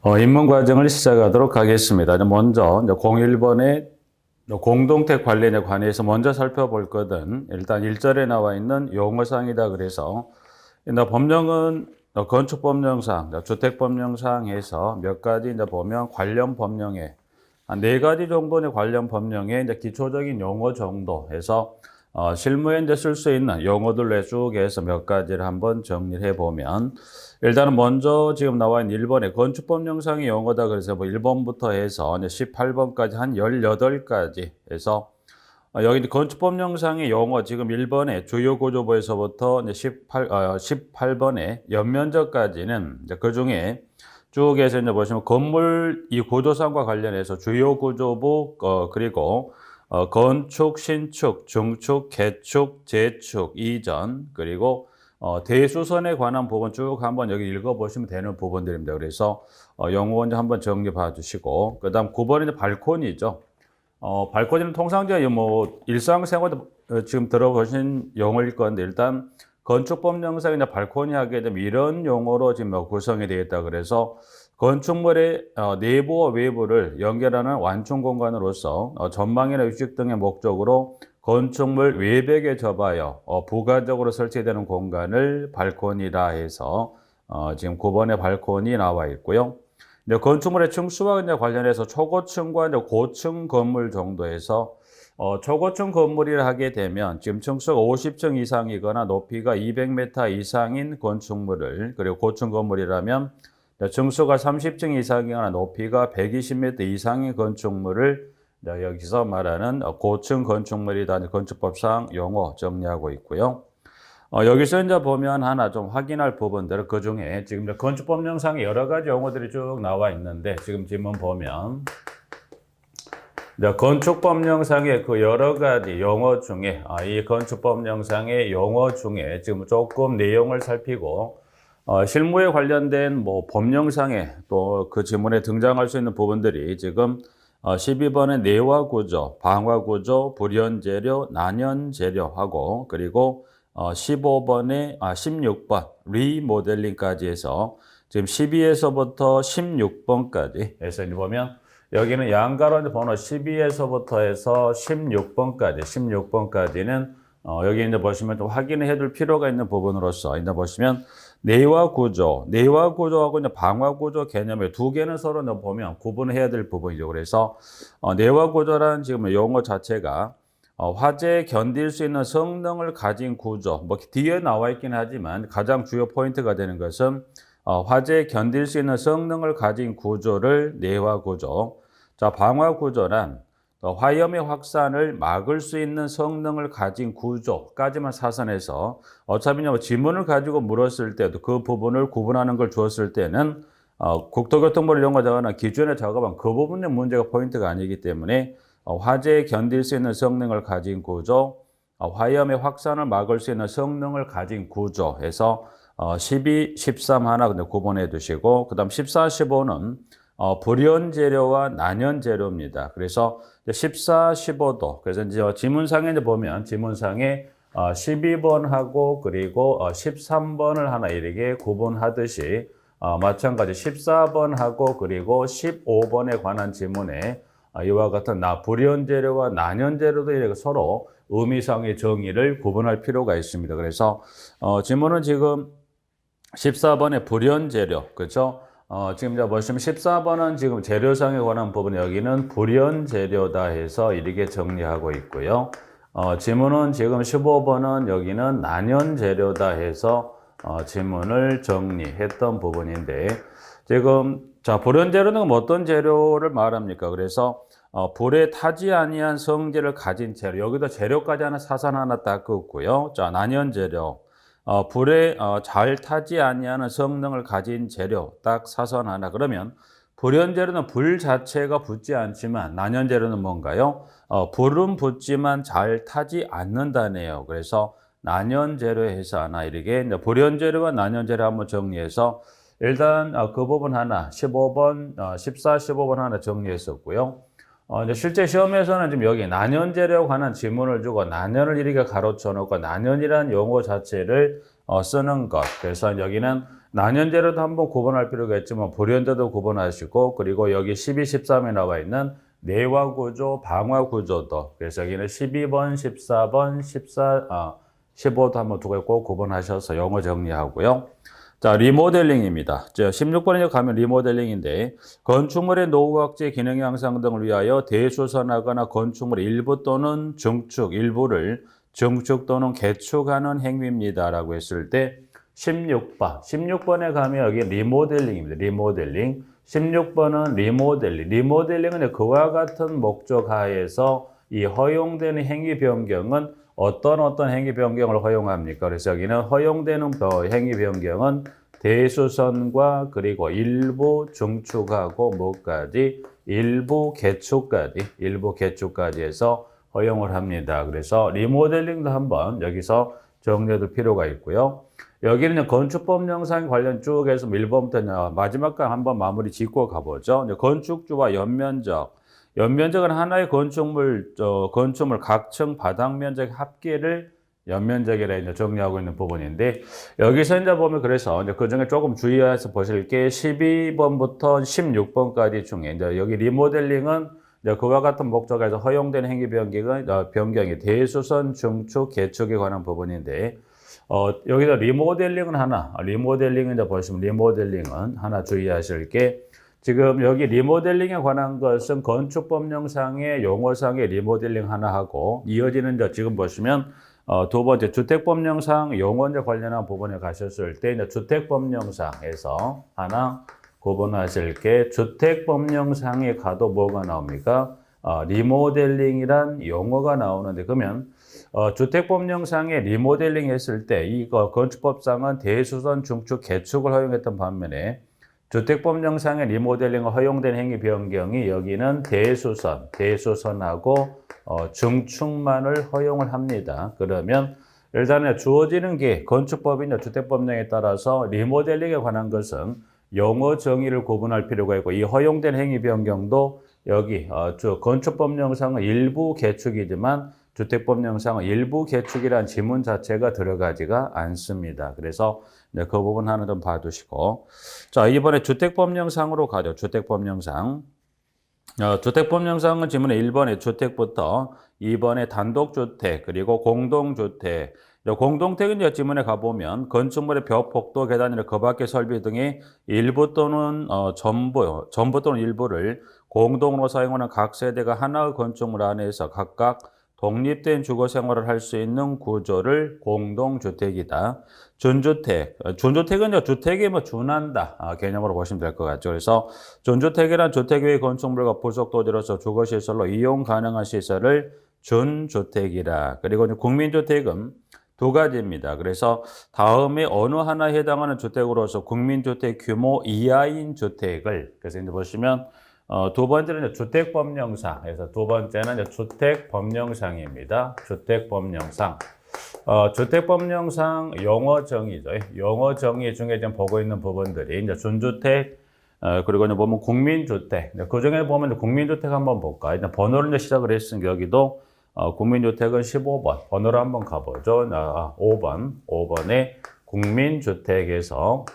어, 입문 과정을 시작하도록 하겠습니다. 먼저 이제 01번의 공동택 관련에 관해서 먼저 살펴볼 거든 일단 1절에 나와 있는 용어상이다 그래서 이 법령은 건축법령상, 주택법령상에서 몇 가지 이제 보면 관련 법령에 한네 가지 정도의 관련 법령의 이제 기초적인 용어 정도에서 어, 실무에 이제 쓸 수 있는 용어들로 쭉 해서 몇 가지를 한번 정리를 해보면 일단은 먼저 지금 나와 있는 1번의 건축법령상의 용어다 그래서 뭐 1번부터 해서 이제 18번까지 한 18가지 해서 어, 여기 이제 건축법령상의 용어 지금 1번의 주요 구조부에서부터 이제 18, 어, 18번의 연면적까지는 그 중에 쭉 해서 이제 보시면 건물 이 구조상과 관련해서 주요 구조부 어, 그리고 어, 건축, 신축, 중축, 개축, 재축, 이전 그리고 어, 대수선에 관한 부분 쭉 한번 여기 읽어보시면 되는 부분들입니다. 그래서 어, 영어원 한번 정리 봐주시고 그 다음 9번은 발코니죠. 어, 발코니는 통상적인 뭐 일상생활 어, 지금 들어보신 용어일 건데 일단 건축법령상이나 발코니 하게 되면 이런 용어로 지금 뭐 구성이 되어 있다 그래서 건축물의 어, 내부와 외부를 연결하는 완충 공간으로서 어, 전망이나 유식 등의 목적으로 건축물 외벽에 접하여 어, 부가적으로 설치되는 공간을 발코니라 해서 어, 지금 9번의 발코니 나와 있고요. 이제 건축물의 층수와 관련해서 초고층과 이제 고층 건물 정도에서 어, 초고층 건물이라 하게 되면 지금 층수가 50층 이상이거나 높이가 200m 이상인 건축물을 그리고 고층 건물이라면 층수가 30층 이상이거나 높이가 120m 이상의 건축물을 여기서 말하는 고층 건축물이다 건축법상 용어 정리하고 있고요. 어, 여기서 이제 보면 하나 좀 확인할 부분들 그 중에 지금 건축법령상에 여러 가지 용어들이 쭉 나와 있는데 지금 지문 보면 이제 건축법령상의 그 여러 가지 용어 중에 아, 이 건축법령상의 용어 중에 지금 조금 내용을 살피고 어, 실무에 관련된 뭐 법령상에 또 그 지문에 등장할 수 있는 부분들이 지금 어, 12번의 내화 구조, 방화 구조, 불연 재료, 난연 재료하고 그리고 어, 15번에 아 16번 리모델링까지 해서 지금 12에서부터 16번까지 해서 이제 보면 여기는 양가로 번호 12에서부터 해서 16번까지 16번까지는 어, 여기 이제 보시면 좀 확인해 둘 필요가 있는 부분으로서 이제 보시면 내화 구조, 내화 구조하고 이제 방화 구조 개념의 두 개는 서로 보면 구분해야 될 부분이죠. 그래서 어, 내화 구조라는 지금 용어 자체가 어, 화재에 견딜 수 있는 성능을 가진 구조, 뭐 뒤에 나와 있긴 하지만 가장 주요 포인트가 되는 것은 어, 화재에 견딜 수 있는 성능을 가진 구조를 내화 구조. 자, 방화 구조란 어, 화염의 확산을 막을 수 있는 성능을 가진 구조까지만 사선해서 어차피 뭐 지문을 가지고 물었을 때도 그 부분을 구분하는 걸 주었을 때는 어, 국토교통부를 연구하거나 기준에 작업한 그 부분의 문제가 포인트가 아니기 때문에 어, 화재에 견딜 수 있는 성능을 가진 구조, 어, 화염의 확산을 막을 수 있는 성능을 가진 구조에서 어, 12, 13 하나 근데 구분해 두시고 그다음 14, 15는 어, 불연 재료와 난연 재료입니다. 그래서 14, 15도 그래서 이제 지문상에 이제 보면 지문상에 어, 12번하고 그리고 어, 13번을 하나 이렇게 구분하듯이 어, 마찬가지 14번하고 그리고 15번에 관한 지문에 아, 이와 같은 나 불연 재료와 난연 재료도 이렇게 서로 의미상의 정의를 구분할 필요가 있습니다. 그래서 어, 지문은 지금 14번의 불연 재료, 그렇죠? 어, 지금 자 보시면 14번은 지금 재료상에 관한 부분 여기는 불연 재료다 해서 이렇게 정리하고 있고요. 어, 지문은 지금 15번은 여기는 난연 재료다 해서 어, 지문을 정리했던 부분인데 지금 자 불연 재료는 어떤 재료를 말합니까? 그래서 어, 불에 타지 아니한 성질을 가진 재료 여기도 재료까지 하나 사선 하나 딱 긋고요. 자 난연 재료 어, 불에 어, 잘 타지 아니하는 성능을 가진 재료 딱 사선 하나 그러면 불연 재료는 불 자체가 붙지 않지만 난연 재료는 뭔가요? 어, 불은 붙지만 잘 타지 않는다네요. 그래서 난연 재료 해서 하나 이렇게 불연 재료와 난연 재료 한번 정리해서 일단 어, 그 부분 하나 15번, 어, 14, 15번 하나 정리했었고요. 어, 이제 실제 시험에서는 지금 여기 난연재료에 관한 지문을 주고 난연을 이렇게 가로쳐 놓고 난연이라는 용어 자체를 어, 쓰는 것. 그래서 여기는 난연제로도 한번 구분할 필요가 있지만 불연제도 구분하시고 그리고 여기 12, 13에 나와 있는 내화 구조, 방화 구조도 그래서 여기는 12번, 14번, 14, 아, 15도 한번 두고 꼭 구분하셔서 영어 정리하고요. 자, 리모델링입니다. 자, 16번에 가면 리모델링인데 건축물의 노후각재 기능 향상 등을 위하여 대수선하거나 건축물의 일부 또는 증축 일부를 증축 또는 개축하는 행위입니다라고 했을 때 16번, 16번에 가면 여기 리모델링입니다. 리모델링. 16번은 리모델링. 리모델링은 그와 같은 목적 하에서 이 허용되는 행위 변경은 어떤 어떤 행위 변경을 허용합니까? 그래서 여기는 허용되는 더 행위 변경은 대수선과 그리고 일부 중축하고 뭐까지 일부 개축까지 일부 개축까지 해서 허용을 합니다. 그래서 리모델링도 한번 여기서 정리해둘 필요가 있고요. 여기는 건축법 영상 관련 쭉 해서 1번부터 마지막까지 한번 마무리 짓고 가보죠. 건축주와 연면적. 연면적은 하나의 건축물, 저, 건축물 각층 바닥 면적 합계를 연면적이라 이제 정리하고 있는 부분인데, 여기서 이제 보면 그래서 이제 그 중에 조금 주의해서 보실 게 12번부터 16번까지 중에 이제 여기 리모델링은 이제 그와 같은 목적에서 허용된 행위 변경은 어, 변경이 대수선 중축 개축에 관한 부분인데 어, 여기서 리모델링은 하나 리모델링은 이제 보시면 리모델링은 하나 주의하실 게 지금 여기 리모델링에 관한 것은 건축법령상의 용어상의 리모델링 하나 하고 이어지는 이제 지금 보시면 어, 두 번째 주택법령상 용어제 관련한 부분에 가셨을 때 이제 주택법령상에서 하나 구분하실 게 주택법령상에 가도 뭐가 나옵니까? 어, 리모델링이란 용어가 나오는데 그러면 어, 주택법령상에 리모델링 했을 때 이거 건축법상은 대수선 중축 개축을 허용했던 반면에 주택법령상의 리모델링을 허용된 행위 변경이 여기는 대수선, 대수선하고 어, 중축만을 허용을 합니다. 그러면 일단은 주어지는 게 건축법이나 주택법령에 따라서 리모델링에 관한 것은 용어 정의를 구분할 필요가 있고 이 허용된 행위 변경도 여기 어, 저 건축법령상은 일부 개축이지만 주택법령상은 일부 개축이란 지문 자체가 들어가지가 않습니다. 그래서 네, 그 부분 하나 좀 봐두시고 자 이번에 주택법령상으로 가죠. 주택법령상 어, 주택법령상은 지문에 1번에 주택부터 2번에 단독주택 그리고 공동주택 공동택은 지문에 가보면 건축물의 벽, 복도, 계단이나 그 밖의 설비 등의 일부 또는 어, 전부, 전부 또는 일부를 공동으로 사용하는 각 세대가 하나의 건축물 안에서 각각 독립된 주거 생활을 할 수 있는 구조를 공동주택이다. 준주택. 준주택은 이제 주택에 뭐 준한다. 아, 개념으로 보시면 될 것 같죠. 그래서 준주택이란 주택 외의 건축물과 부속 도지로서 주거 시설로 이용 가능한 시설을 준주택이라. 그리고 국민주택은 두 가지입니다. 그래서 다음에 어느 하나에 해당하는 주택으로서 국민주택 규모 이하인 주택을 그래서 이제 보시면 어, 두 번째는 주택 법령상. 그래서 두 번째는 주택 법령상입니다. 주택 법령상. 어, 주택 법령상 용어 정의죠. 용어 정의 중에 지금 보고 있는 부분들이 이제 준주택, 어, 그리고 이제 보면 국민주택. 그 중에 보면 국민주택 한번 볼까. 일단 번호를 이제 시작을 했으니까 여기도 어, 국민주택은 15번. 번호를 한번 가보죠. 아, 5번. 5번에 국민주택에서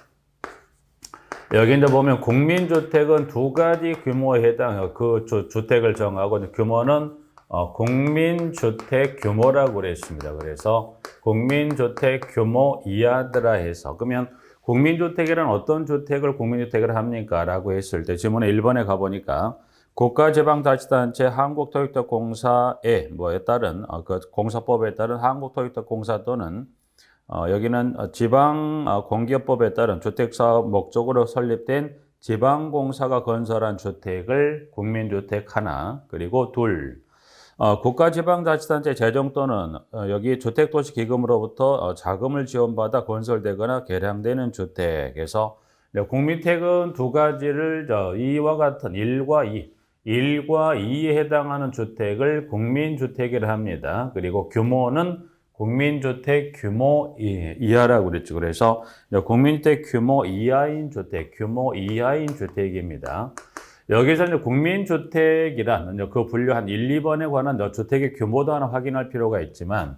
여기 이제 보면 국민주택은 두 가지 규모에 해당, 그 주, 주택을 정하고 규모는 어, 국민주택 규모라고 그랬습니다. 그래서 국민주택 규모 이하더라 해서 그러면 국민주택이란 어떤 주택을 국민주택을 합니까? 라고 했을 때 지문에 1번에 가보니까 국가지방자치단체 한국토익덕공사에 뭐에 따른 어, 그 공사법에 따른 한국토익덕공사 또는 어, 여기는 지방 어, 공기업법에 따른 주택사업 목적으로 설립된 지방공사가 건설한 주택을 국민주택 하나 그리고 둘 어, 국가지방자치단체 재정 또는 어, 여기 주택도시기금으로부터 어, 자금을 지원받아 건설되거나 개량되는 주택에서 국민택은 두 가지를 저, 이와 같은 1과 2, 1과 2에 해당하는 주택을 국민주택이라 합니다. 그리고 규모는 국민주택 규모 이하라고 그랬죠. 그래서 국민주택 규모 이하인 주택, 규모 이하인 주택입니다. 여기서 이제 국민주택이란 그 분류 한 1, 2번에 관한 주택의 규모도 하나 확인할 필요가 있지만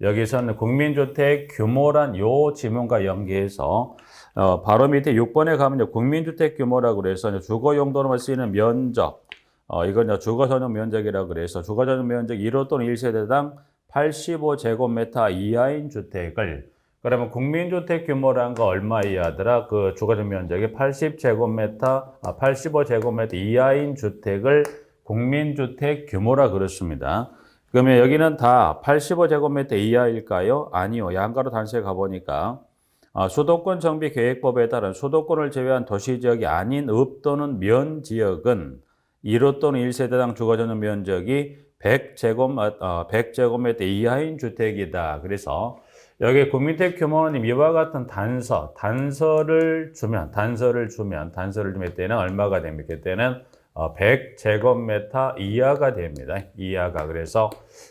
여기서는 국민주택 규모란 요 지문과 연계해서 어, 바로 밑에 6번에 가면 국민주택 규모라고 그래서 주거 용도로만 쓰이는 면적 어, 이건 주거 전용 면적이라고 그래서 주거 전용 면적 1호 또는 1세대당 85제곱미터 이하인 주택을 그러면 국민주택 규모란 거 얼마 이하더라? 그 주거적 면적이 80제곱미터, 아, 85제곱미터 이하인 주택을 국민주택 규모라 그렇습니다. 그러면 여기는 다 85제곱미터 이하일까요? 아니요. 양가로 단서에 가보니까 아, 수도권 정비 계획법에 따른 수도권을 제외한 도시 지역이 아닌 읍 또는 면 지역은 1호 또는 1세대당 주거 전용 면적이 100제곱, 어, 100제곱미터 이하인 주택이다. 그래서 여기 국민택 규모는 이와 같은 단서, 단서를 주면, 단서를 주면, 단서를 주면 때는 얼마가 됩니까? 때는 어, 100제곱미터 이하가 됩니다. 이하가. 그래서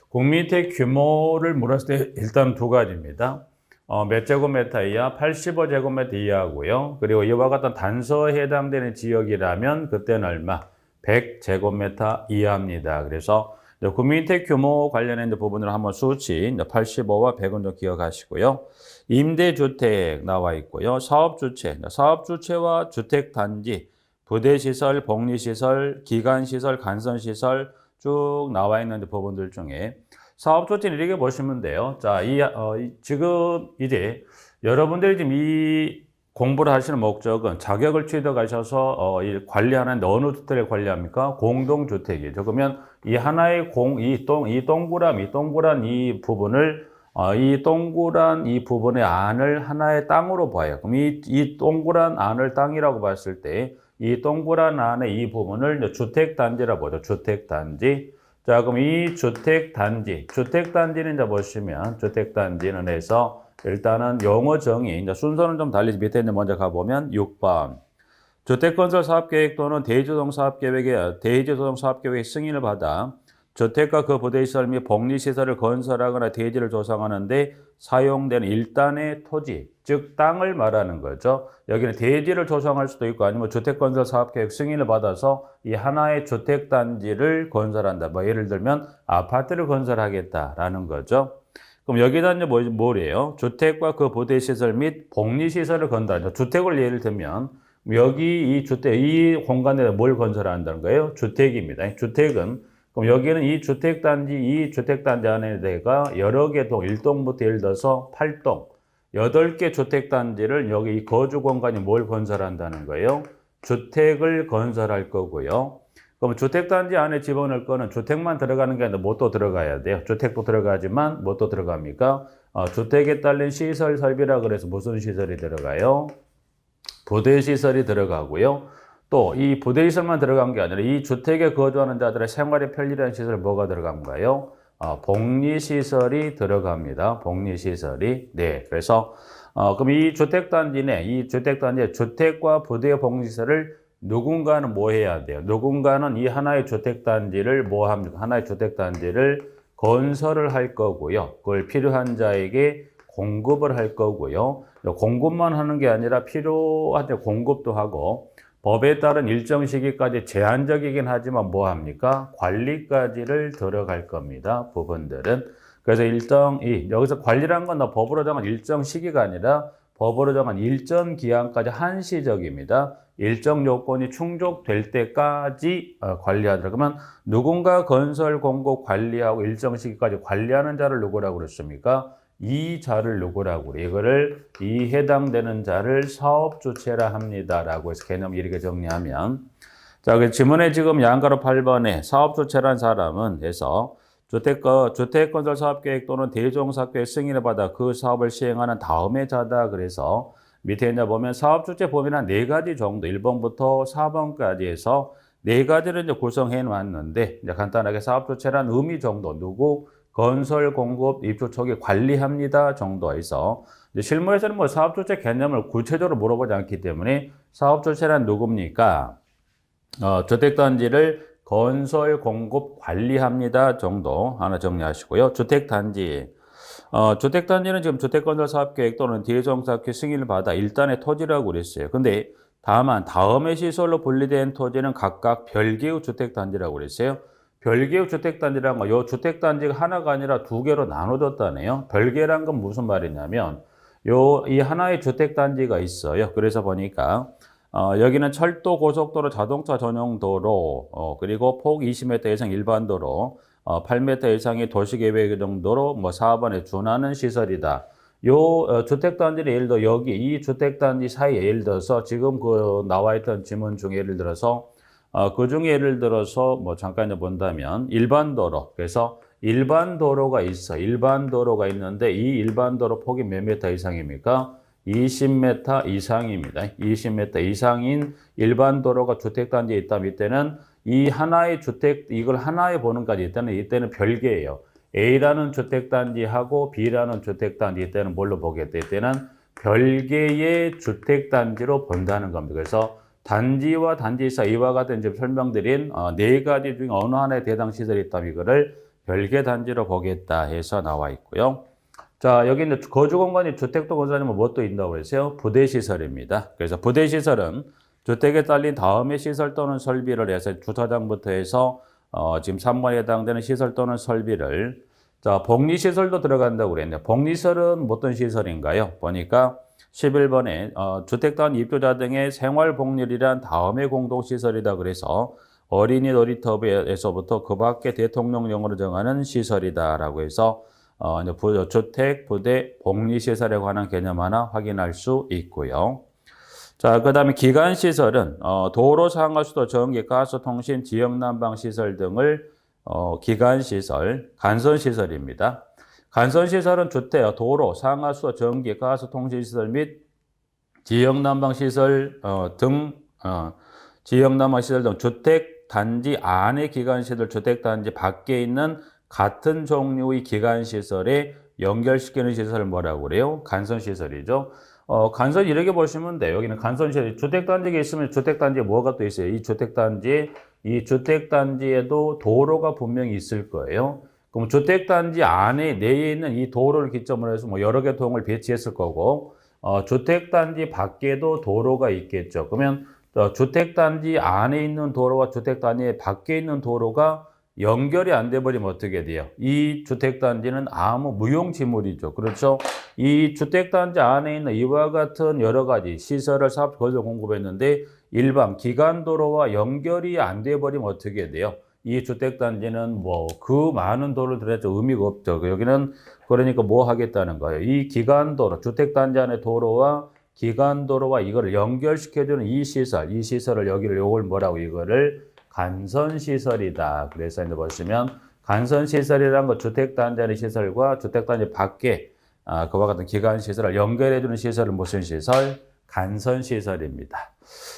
국민택 규모를 물었을 때 일단 두 가지입니다. 어, 몇 제곱미터 이하? 85제곱미터 이하고요. 그리고 이와 같은 단서에 해당되는 지역이라면 그때는 얼마? 100제곱미터 이하입니다. 그래서 국민택 규모 관련된 부분을 한번 수치 85와 100은 좀 기억하시고요. 임대주택 나와 있고요. 사업주체, 사업주체와 주택단지, 부대시설, 복리시설, 기간시설, 간선시설 쭉 나와 있는 부분들 중에 사업주체는 이렇게 보시면 돼요. 자, 이, 어, 이- 지금 이제 여러분들이 지금 이 공부를 하시는 목적은 자격을 취득하셔서 어, 이 관리하는 어느 주택을 관리합니까? 공동주택이죠. 그러면 이 하나의 공, 이 동, 이 동그란, 이 동그란 이 부분을 어, 이 동그란 이 부분의 안을 하나의 땅으로 봐요. 그럼 이, 이 동그란 안을 땅이라고 봤을 때 이 동그란 안의 이 부분을 이제 주택단지라고 보죠. 주택단지. 자, 그럼 이 주택단지, 주택단지는 이제 보시면 주택단지는 해서 일단은 용어 정의, 이제 순서는 좀 달리 밑에 있는 먼저 가보면 6번. 주택건설 사업계획 또는 대주동 사업계획의 대주동 사업계획의 승인을 받아 주택과 그 부대시설 및 복리시설을 건설하거나 대지를 조성하는데 사용되는 일단의 토지, 즉 땅을 말하는 거죠. 여기는 대지를 조성할 수도 있고 아니면 주택건설 사업계획 승인을 받아서 이 하나의 주택단지를 건설한다. 뭐 예를 들면 아파트를 건설하겠다라는 거죠. 그럼 여기다 이제 뭐, 뭐래요? 주택과 그 부대시설 및 복리시설을 건설한다. 주택을 예를 들면 여기 이 주택, 이 공간에 뭘 건설한다는 거예요? 주택입니다. 주택은 그럼 여기는 이 주택단지, 이 주택단지 안에다가 여러 개 동, 1동부터 예를 들어서 8동, 8개 주택단지를 여기 이 거주 공간이 뭘 건설한다는 거예요? 주택을 건설할 거고요. 그럼 주택단지 안에 집어넣을 거는 주택만 들어가는 게 아니라 뭣도 들어가야 돼요. 주택도 들어가지만 뭣도 들어갑니까? 어, 주택에 딸린 시설 설비라 그래서 무슨 시설이 들어가요? 부대 시설이 들어가고요. 또 이 부대 시설만 들어간 게 아니라 이 주택에 거주하는 자들의 생활에 편리한 시설 뭐가 들어간가요? 어, 복리 시설이 들어갑니다. 복리 시설이. 네. 그래서, 어, 그럼 이 주택 단지 내, 이 주택 단지의 주택과 부대 복리 시설을 누군가는 뭐 해야 돼요? 누군가는 이 하나의 주택단지를 뭐 합니까? 하나의 주택단지를 건설을 할 거고요. 그걸 필요한 자에게 공급을 할 거고요. 공급만 하는 게 아니라 필요한 데 공급도 하고 법에 따른 일정 시기까지 제한적이긴 하지만 뭐 합니까? 관리까지를 들어갈 겁니다. 부분들은. 그래서 일정, 이, 여기서 관리란 건 법으로 정한 일정 시기가 아니라 법으로 정한 일정 기한까지 한시적입니다. 일정 요건이 충족될 때까지 어, 관리하더라. 그러면 누군가 건설 공급 관리하고 일정 시기까지 관리하는 자를 누구라고 그랬습니까? 이 자를 누구라고 그래. 이거를 이 해당되는 자를 사업 주체라 합니다라고 해서 개념 이렇게 정리하면 자, 그 지문에 지금 양가로 8번에 사업 주체란 사람은 해서 주택, 주택건설 사업계획 또는 대종사업계획 승인을 받아 그 사업을 시행하는 다음의 자다. 그래서 밑에 이제 보면 사업 주체 범위는 한네 가지 정도, 1번부터 4번까지 해서 네 가지를 이제 구성해 놨는데, 이제 간단하게 사업 주체란 의미 정도, 누구, 건설, 공급, 입주 초기 관리합니다 정도에서 실무에서는 뭐 사업 주체 개념을 구체적으로 물어보지 않기 때문에 사업 주체란 누굽니까? 어, 주택 단지를 건설, 공급, 관리합니다 정도 하나 정리하시고요. 주택단지. 어, 주택단지는 지금 주택건설사업계획 또는 대종사업계획 승인을 받아 일단의 토지라고 그랬어요. 근데 다만 다음의 시설로 분리된 토지는 각각 별개의 주택단지라고 그랬어요. 별개의 주택단지라는 거, 요 주택단지가 하나가 아니라 두 개로 나눠졌다네요. 별개란 건 무슨 말이냐면, 요, 이 하나의 주택단지가 있어요. 그래서 보니까, 어, 여기는 철도, 고속도로, 자동차 전용 도로, 어, 그리고 폭 20m 이상 일반 도로, 어, 8m 이상의 도시계획 정도로 뭐 사업원에 준하는 시설이다. 요 어, 주택단지를 예를 들어 여기 이 주택단지 사이에 예를 들어서 지금 그 나와 있던 지문 중에 예를 들어서 어, 그 중에 예를 들어서 뭐 잠깐 본다면 일반 도로 그래서 일반 도로가 있어 일반 도로가 있는데 이 일반 도로 폭이 몇 미터 이상입니까? 20m 이상입니다. 20m 이상인 일반 도로가 주택단지에 있다면 이때는 이 하나의 주택 이걸 하나에 보는까지 이때는 이때는 별개예요. A라는 주택단지하고 B라는 주택단지 이때는 뭘로 보겠다 이때는 별개의 주택단지로 본다는 겁니다. 그래서 단지와 단지 사이 이와 같은 지금 설명드린 어, 네 가지 중에 어느 하나에 대당 시설이 있다면 이거를 별개 단지로 보겠다 해서 나와 있고요. 자, 여기 이제 거주 공간이 주택도 건설하면 무엇도 있다고 그랬어요? 부대 시설입니다. 그래서 부대 시설은 주택에 딸린 다음에 시설 또는 설비를 해서 주차장부터 해서 어, 지금 3번에 해당되는 시설 또는 설비를 자, 복리시설도 들어간다고 그랬는데 복리시설은 어떤 시설인가요? 보니까 11번에 어, 주택단 입주자 등의 생활복리란 다음의 공동시설이다 그래서 어린이 놀이터에서부터 그 밖에 대통령령으로 정하는 시설이다라고 해서 어, 이제 부, 주택, 부대, 복리시설에 관한 개념 하나 확인할 수 있고요. 자, 그 다음에 기간시설은 어, 도로, 상하 수도, 전기, 가스, 통신, 지역 난방 시설 등을 어, 기간시설, 간선시설입니다. 간선시설은 주택, 도로, 상하 수도, 전기, 가스, 통신 시설 및 지역 난방 시설 어, 등 어, 지역 난방 시설 등 주택 단지 안의 기간시설, 주택 단지 밖에 있는 같은 종류의 기간시설에 연결시키는 시설을 뭐라고 그래요? 간선 시설이죠. 어, 간선 이렇게 보시면 돼요. 여기는 간선 시설, 주택 단지가 있으면 주택 단지에 뭐가 또 있어요? 이 주택 단지에, 이 주택 단지에도 도로가 분명히 있을 거예요. 그럼 주택 단지 안에, 내에 있는 이 도로를 기점으로 해서 뭐 여러 개 통을 배치했을 거고, 어, 주택 단지 밖에도 도로가 있겠죠. 그러면 어, 주택 단지 안에 있는 도로와 주택 단지 밖에 있는 도로가 연결이 안 돼 버리면 어떻게 돼요? 이 주택단지는 아무 무용지물이죠. 그렇죠? 이 주택단지 안에 있는 이와 같은 여러 가지 시설을 사업 거저 공급했는데 일반 기간도로와 연결이 안 돼 버리면 어떻게 돼요? 이 주택단지는 뭐 그 많은 도로를 들여서 의미가 없죠. 여기는 그러니까 뭐 하겠다는 거예요? 이 기간도로, 주택단지 안의 도로와 기간도로와 이거를 연결시켜주는 이 시설, 이 시설을 여기를 요걸 뭐라고 이거를 간선시설이다. 그래서 이제 보시면 간선시설이라는 거 주택단지 안의 시설과 주택단지 밖에 아, 그와 같은 기간시설을 연결해주는 시설은 무슨 시설? 간선시설입니다.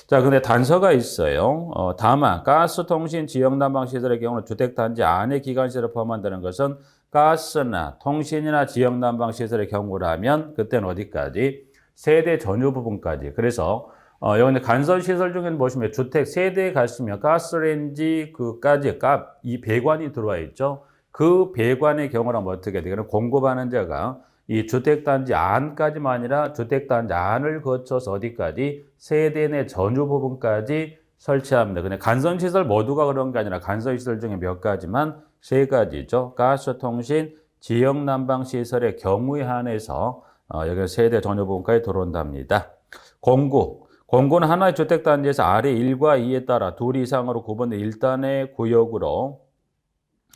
자, 근데 단서가 있어요. 어, 다만 가스, 통신, 지역난방 시설의 경우는 주택단지 안에 기간시설을 포함한다는 것은 가스나 통신이나 지역난방 시설의 경우라면 그때는 어디까지? 세대 전유 부분까지. 그래서 어, 여기 간선 시설 중에는 보시면 주택 세대에 가시면 가스레인지 그까지 값, 이 배관이 들어와 있죠. 그 배관의 경우라면 어떻게 돼요? 공급하는 자가 이 주택단지 안까지만 아니라 주택단지 안을 거쳐서 어디까지 세대 내 전유 부분까지 설치합니다. 근데 간선시설 모두가 그런 게 아니라 간선시설 중에 몇 가지만 세 가지죠. 가스, 통신, 지역 난방 시설의 경우에 한해서 어, 여기 세대 전유 부분까지 들어온답니다. 공구. 공구는 하나의 주택 단지에서 아래 1과 2에 따라 둘 이상으로 구분된 일단의 구역으로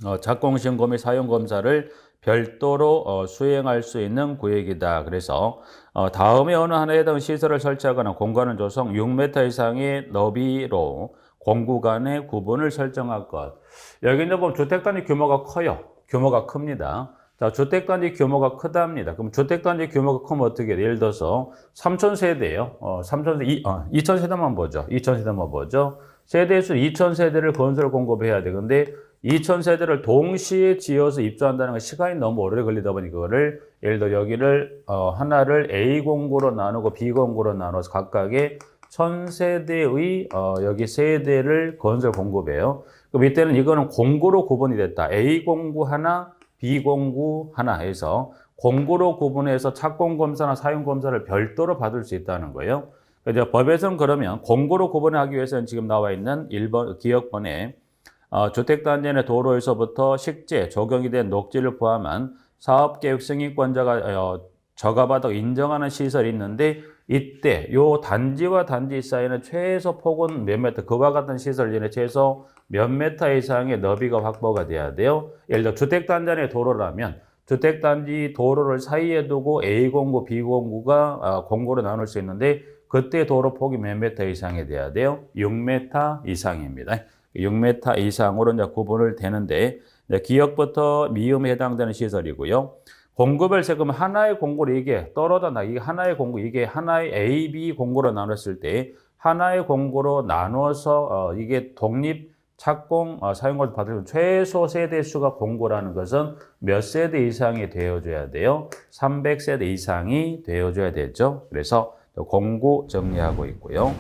어, 착공시험검 및 사용 검사를 별도로 어, 수행할 수 있는 구역이다. 그래서 어, 다음에 어느 하나에 해당 시설을 설치하거나 공간을 조성 6m 이상의 너비로 공구간의 구분을 설정할 것. 여기는 보면 주택단지 규모가 커요. 규모가 큽니다. 자, 주택 단지 규모가 크답니다. 그럼 주택 단지 규모가 크면 어떻게? 예를 들어서 3,000세대예요. 어, 3,000세대, 어, 2,000세대만 보죠. 2,000세대만 보죠. 세대 수 2,000세대를 건설 공급해야 돼. 근데 2,000세대를 동시에 지어서 입주한다는 건 시간이 너무 오래 걸리다 보니 그거를 예를 들어 여기를 어, 하나를 A 공구로 나누고 B 공구로 나눠서 각각의 1,000세대의 어, 여기 세대를 건설 공급해요. 그럼 이때는 이거는 공구로 구분이 됐다. A 공구 하나, B 공구 하나 해서 공구로 구분해서 착공 검사나 사용 검사를 별도로 받을 수 있다는 거예요. 그래서 법에서는 그러면 공구로 구분하기 위해서는 지금 나와 있는 1번 기억번에 어, 주택단지 내 도로에서부터 식재, 적용이 된 녹지를 포함한 사업계획 승인권자가 어, 저가받아 인정하는 시설이 있는데 이때 요 단지와 단지 사이는 최소 폭은 몇 메터, 그와 같은 시설 이내 최소 몇 메터 이상의 너비가 확보가 돼야 돼요. 예를 들어 주택 단지 내 도로라면 주택 단지 도로를 사이에 두고 A 공구, B공구가 어, 공구로 나눌 수 있는데 그때 도로 폭이 몇 메터 이상이 돼야 돼요? 6m 이상입니다. 6m 이상으로 이제 구분을 되는데 이제 기역부터 미음에 해당되는 시설이고요. 공급을 세금 하나의 공구를 이게 떨어져 나 이게 하나의 공구 이게 하나의 A, B 공구로 나눴을 때 하나의 공구로 나눠서 어, 이게 독립 착공 어, 사용을 받을 최소 세대 수가 공고라는 것은 몇 세대 이상이 되어줘야 돼요? 300세대 이상이 되어줘야 되죠. 그래서 공고 정리하고 있고요.